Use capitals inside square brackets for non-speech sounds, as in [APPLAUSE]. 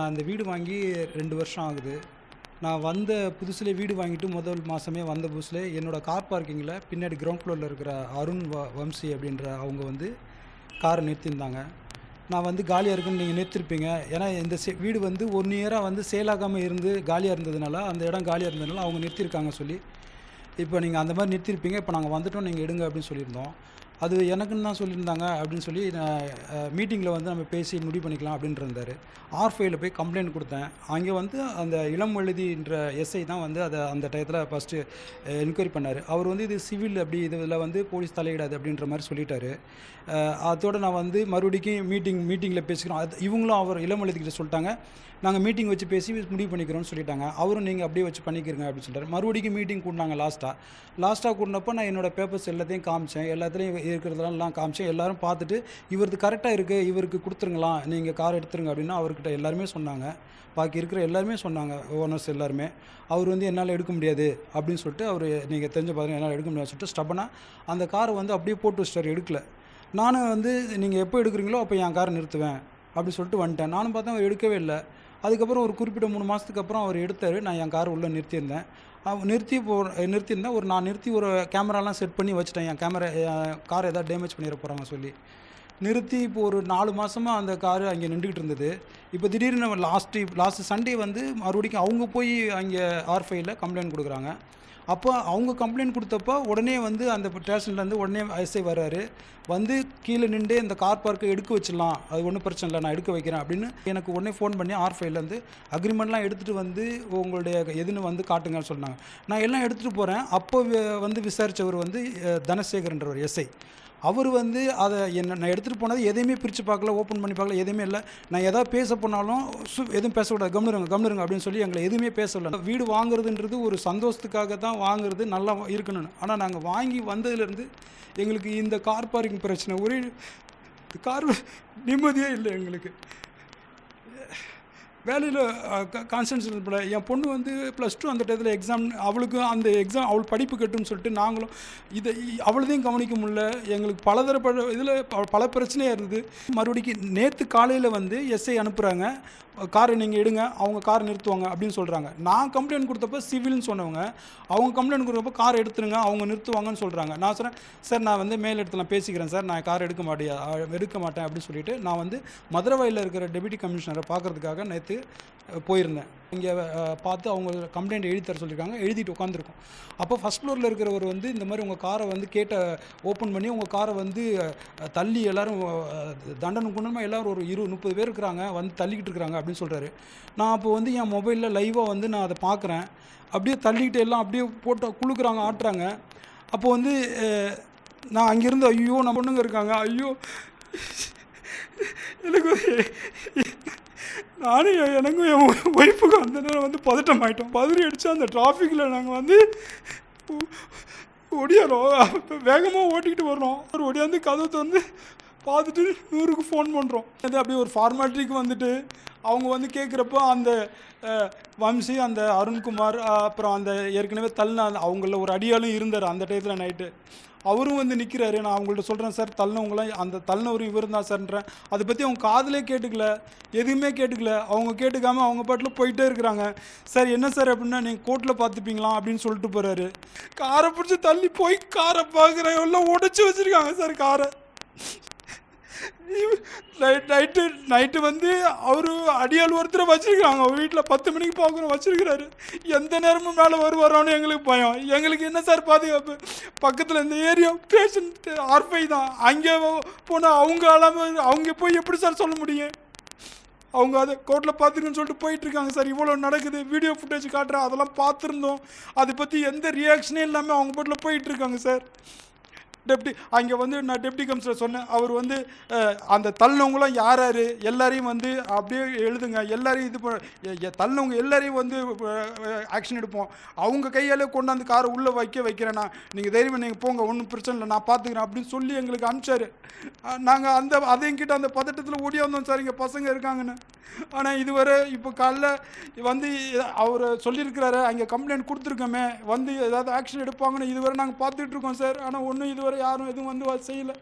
நான் இந்த வீடு வாங்கி ரெண்டு வருஷம் ஆகுது. நான் வந்த புதுசில் வீடு வாங்கிட்டு முதல் மாதமே வந்த புதுசில் என்னோடய கார் பார்க்கிங்கில் பின்னாடி கிரவுண்ட் ஃப்ளோரில் இருக்கிற அருண் வ வம்சி அப்படின்ற அவங்க வந்து காரை நிறுத்தியிருந்தாங்க. நான் வந்து காலியாக இருக்குன்னு நீங்கள் நிறுத்திருப்பீங்க. ஏன்னா இந்த சே வீடு வந்து ஒன் இயராக வந்து சேலாகாமல் இருந்து காலியாக இருந்ததுனால அந்த இடம் காலியாக இருந்ததுனால அவங்க நிறுத்தியிருக்காங்க சொல்லி இப்போ நீங்கள் அந்த மாதிரி நிறுத்திருப்பீங்க. இப்போ நாங்கள் வந்துட்டோம் நீங்கள் எடுங்க அப்படின்னு சொல்லியிருந்தோம். அது எனக்குன்னு தான் சொல்லியிருந்தாங்க அப்படின்னு சொல்லி நான் மீட்டிங்கில் வந்து நம்ம பேசி முடிவு பண்ணிக்கலாம் அப்படின்னு இருந்தார். ஆர்ஃபைல போய் கம்ப்ளைண்ட் கொடுத்தேன். அங்கே வந்து அந்த இளம் எழுதின்ற எஸ்ஐ தான் வந்து அதை அந்த டயத்தில் ஃபஸ்ட்டு என்கொயரி பண்ணார். அவர் வந்து இது சிவில் அப்படி இதில் வந்து போலீஸ் தலையிடாது அப்படின்ற மாதிரி சொல்லிட்டாரு. அதோடு அதோட நான் வந்து மறுபடிக்கும் மீட்டிங் மீட்டிங்கில் பேசிக்கிறோம். அது இவங்களும் அவர் இளம் எழுதிக்கிட்ட சொல்லிட்டாங்க. நாங்கள் மீட்டிங் வச்சு பேசி முடிவு பண்ணிக்கிறோம்னு சொல்லிட்டாங்க. அவரும் நீங்கள் அப்படியே வச்சு பண்ணிக்கிறங்க அப்படின்னு சொல்லிட்டாரு. மறுபடியும் மீட்டிங் கூட்டினாங்க லாஸ்ட்டாக லாஸ்ட்டாக கூட்டினப்போ நான் என்னோடய பேப்பர்ஸ் எல்லாத்தையும் காமிச்சேன். எல்லாத்துலேயும் இருக்கிறதெல்லாம் காமிச்சு எல்லாரும் பார்த்துட்டு இவரது கரெக்டாக இருக்குது இவருக்கு கொடுத்துருங்களாம் நீங்கள் கார் எடுத்துருங்க அப்படின்னா அவர்கிட்ட எல்லாருமே சொன்னாங்க. பாக்கி இருக்கிற எல்லாருமே சொன்னாங்க ஓனர்ஸ் எல்லாருமே. அவர் வந்து என்னால் எடுக்க முடியாது அப்படின்னு சொல்லிட்டு அவர் நீங்கள் தெரிஞ்ச பாருங்க என்னால் எடுக்க முடியாதுன்னு சொல்லிட்டு ஸ்டப்பனாக அந்த காரை வந்து அப்படியே போட்டு வச்சிட்டார் எடுக்கல. நானும் வந்து நீங்கள் எப்போ எடுக்கிறீங்களோ அப்போ என் காரை நிறுத்துவேன் அப்படி சொல்லிட்டு வந்துட்டேன். நானும் பார்த்தா அவர் எடுக்கவே இல்லை. அதுக்கப்புறம் ஒரு குறிப்பிட்ட மூணு மாதத்துக்கு அப்புறம் அவர் எடுத்தார். நான் என் கார் உள்ளே நிறுத்தியிருந்தேன். நிறுத்தி போ நிறுத்தியிருந்தேன் ஒரு நான் நிறுத்தி ஒரு கேமராலாம் செட் பண்ணி வச்சுட்டேன். என் கேமரா கார் எதாவது டேமேஜ் பண்ணிட போகிறாங்க சொல்லி. நிறுத்தி இப்போ ஒரு நாலு மாதமாக அந்த காரு அங்கே நின்றுக்கிட்டு இருந்தது. இப்போ திடீர்னு லாஸ்ட்டு லாஸ்ட் சண்டே வந்து மறுபடியும் அவங்க போய் அங்கே ஆர்ஃபைல கம்ப்ளைண்ட் கொடுக்குறாங்க. அப்போ அவங்க கம்ப்ளைண்ட் கொடுத்தப்போ உடனே வந்து அந்த ஸ்டேஷன்லேருந்து உடனே எஸ்ஐ வர்றாரு. வந்து கீழே நின்று இந்த கார் பார்க்கை எடுக்க வச்சிடலாம். அது ஒன்றும் பிரச்சனை இல்லை நான் எடுக்க வைக்கிறேன் அப்படின்னு எனக்கு உடனே ஃபோன் பண்ணி ஆர் ஃபைவ்லேருந்து அக்ரிமெண்ட்லாம் எடுத்துகிட்டு வந்து உங்களுடைய எதுன்னு வந்து காட்டுங்கன்னு சொன்னாங்க. நான் எல்லாம் எடுத்துகிட்டு போகிறேன் அப்போ வந்து விசாரித்தவர் வந்து தனசேகர்ன்றவர் எஸ்ஐ அவர் வந்து அதை என்ன நான் எடுத்துகிட்டு போனது எதையுமே பிரித்து பார்க்கல ஓப்பன் பண்ணி பார்க்கல எதுவுமே இல்லை. நான் எதாவது பேச போனாலும் சு எதுவும் பேசக்கூடாது. கம்னுருங்க கம்னுருங்க அப்படின்னு சொல்லி எங்களை எதுவுமே பேசல வீடு வாங்குறதுன்றது ஒரு சந்தோஷத்துக்காக தான் வாங்குறது நல்லா இருக்கணும்னு. ஆனால் நாங்கள் வாங்கி வந்ததுலேருந்து எங்களுக்கு இந்த கார் பார்க்கிங் பிரச்சனை ஒரே கார் நிம்மதியே இல்லை எங்களுக்கு. வேலையில் கான்சன்ட்ரேஷன் பண்ண என் பொண்ணு வந்து ப்ளஸ் டூ அந்த டயத்தில் எக்ஸாம் அவளுக்கு அந்த எக்ஸாம் அவள் படிப்பு கட்டுன்னு சொல்லிட்டு நாங்களும் இதை இ- அவளதையும் கவனிக்க முடியல. எங்களுக்கு பலதரப்பட்ட இதில் பல பிரச்சனையாக இருந்தது. மறுபடிக்கு நேற்று காலையில் வந்து எஸ்ஐ அனுப்புகிறாங்க காரை நீங்கள் எடுங்க அவங்க கார் நிறுத்துவாங்க அப்படின்னு சொல்கிறாங்க நான் கம்ப்ளைண்ட் கொடுத்தப்ப சிவில்னு சொன்னவங்க அவங்க கம்ப்ளைண்ட் கொடுத்தப்போ கார் எடுத்துருங்க அவங்க நிறுத்துவாங்கன்னு சொல்கிறாங்க நான் சொல்கிறேன் சார் நான் வந்து மேல் இடத்துல பேசிக்கிறேன் சார். நான் கார் எடுக்க மாட்டியா எடுக்க மாட்டேன் அப்படின்னு சொல்லிட்டு நான் வந்து மதுரவாயில் இருக்கிற டெபுட்டி கமிஷனரை பார்க்கறதுக்காக நேற்று போயிருந்தேன். இங்கே பார்த்து அவங்க கம்ப்ளைண்ட் எழுதி தர சொல்லியிருக்காங்க. எழுதிட்டு உட்காந்துருக்கோம் அப்போ ஃபஸ்ட் ஃப்ளோரில் இருக்கிறவர் வந்து இந்த மாதிரி உங்கள் காரை வந்து கேட்ட ஓப்பன் பண்ணி உங்கள் காரை வந்து தள்ளி எல்லாரும் தண்டனை குண்டமாக எல்லோரும் ஒரு இருபது முப்பது பேர் இருக்கிறாங்க வந்து தள்ளிக்கிட்டு இருக்கிறாங்க அப்படின்னு சொல்கிறாரு நான் அப்போ வந்து என் மொபைலில் லைவாக வந்து நான் அதை பார்க்குறேன் அப்படியே தள்ளிக்கிட்டு எல்லாம் அப்படியே போட்டு குளுக்குறாங்க ஆட்டுறாங்க. அப்போ வந்து நான் அங்கேருந்து ஐயோ நம்ம பொண்ணுங்க இருக்காங்க. ஐயோ. எனக்கு நானும் எனக்கும் என் ஒய்ஃபுக்கும் அந்த நேரம் வந்து பதட்டம் ஆகிட்டோம் பதறி அடித்து அந்த டிராஃபிக்கில் நாங்கள் வந்து ஒ- ஒடியாரோம் வேகமாக ஓட்டிக்கிட்டு வர்றோம். ஒரு ஒடியாந்து கதவை வந்து பார்த்துட்டு நூறுக்கு ஃபோன் பண்ணுறோம் அது அப்படியே ஒரு ஃபார்மாலிட்டிக்கு வந்துட்டு அவங்க வந்து கேட்குறப்போ அந்த வம்சி அந்த அருண்குமார் அப்புறம் அந்த ஏற்கனவே தள்ளின அவங்கள ஒரு அடியாலும் இருந்தார் அந்த டயத்தில் நைட்டு. அவரும் வந்து நிற்கிறாரு நான் அவங்கள்ட்ட சொல்கிறேன் சார் தள்ளினவங்களாம் அந்த தள்ளினவரும் இவர் தான் சார்ன்றேன் அதை பற்றி அவங்க காதலே கேட்டுக்கல எதுவுமே கேட்டுக்கல. அவங்க கேட்டுக்காம அவங்க பாட்டில் போயிட்டே இருக்கிறாங்க. சார் என்ன சார் அப்படின்னா நீங்கள் கோர்ட்டில் பார்த்துப்பீங்களா அப்படின்னு சொல்லிட்டு போகிறாரு காரை பிடிச்சி தள்ளி போய் காரை பார்க்குறேன் எல்லாம் உடச்சி வச்சுருக்காங்க சார் காரை. [LAUGHS] நைட்டு நைட்டு வந்து அவர் அடியால் ஒருத்தரை வச்சிருக்கிறாங்க. அவர் வீட்டில் பத்து மணிக்கு பார்க்கணும் வச்சிருக்கிறாரு. எந்த நேரமும் மேலே வருவாரோன்னு எங்களுக்கு பயம். எங்களுக்கு என்ன சார் பாதுகாப்பு? பக்கத்தில் இந்த ஏரியா பேஷண்ட் ஆர்ஃபை தான். அங்கே போனால் அவங்க அலாம அவங்க போய் எப்படி சார் சொல்ல முடியும்? அவங்க அதை கோர்ட்டில் பார்த்துருக்குன்னு சொல்லிட்டு போயிட்டுருக்காங்க சார். இவ்வளோ நடக்குது. வீடியோ ஃபுட்டேஜ் காட்டுறேன். அதெல்லாம் பார்த்துருந்தோம். அதை பற்றி எந்த ரியாக்ஷனே இல்லாமல் அவங்க பாட்டில் போயிட்டுருக்காங்க சார். டெப்டி அங்கே வந்து நான் டெப்டி கமிஷனர் சொன்னேன். அவர் வந்து அந்த தள்ளினவங்களாம் யார் யார்? எல்லாரையும் வந்து அப்படியே எழுதுங்க. எல்லாரையும் இது பண்ண தள்ளினவங்க எல்லாரையும் வந்து ஆக்ஷன் எடுப்போம். அவங்க கையால் கொண்டாந்து காரை உள்ளே வைக்க வைக்கிறேன்னா நீங்கள் தைரியமாக நீங்கள் போங்க ஒன்றும் பிரச்சனை இல்லை நான் பார்த்துக்கிறேன் அப்படின்னு சொல்லி எங்களுக்கு அனுப்பிச்சாரு. நாங்கள் அந்த அதையும் கிட்ட அந்த பதட்டத்தில் ஓடி வந்தோம் சார் இங்கே பசங்க இருக்காங்கன்னு. ஆனால் இதுவரை இப்போ காலைல வந்து அவர் சொல்லியிருக்கிறாரு அங்கே கம்ப்ளைண்ட் கொடுத்துருக்கோமே வந்து ஏதாவது ஆக்ஷன் எடுப்பாங்கன்னு இதுவரை நாங்கள் பார்த்துட்ருக்கோம் சார். ஆனால் ஒன்றும் இதுவரை யாரும் எதுவும் வந்து செய்யலை.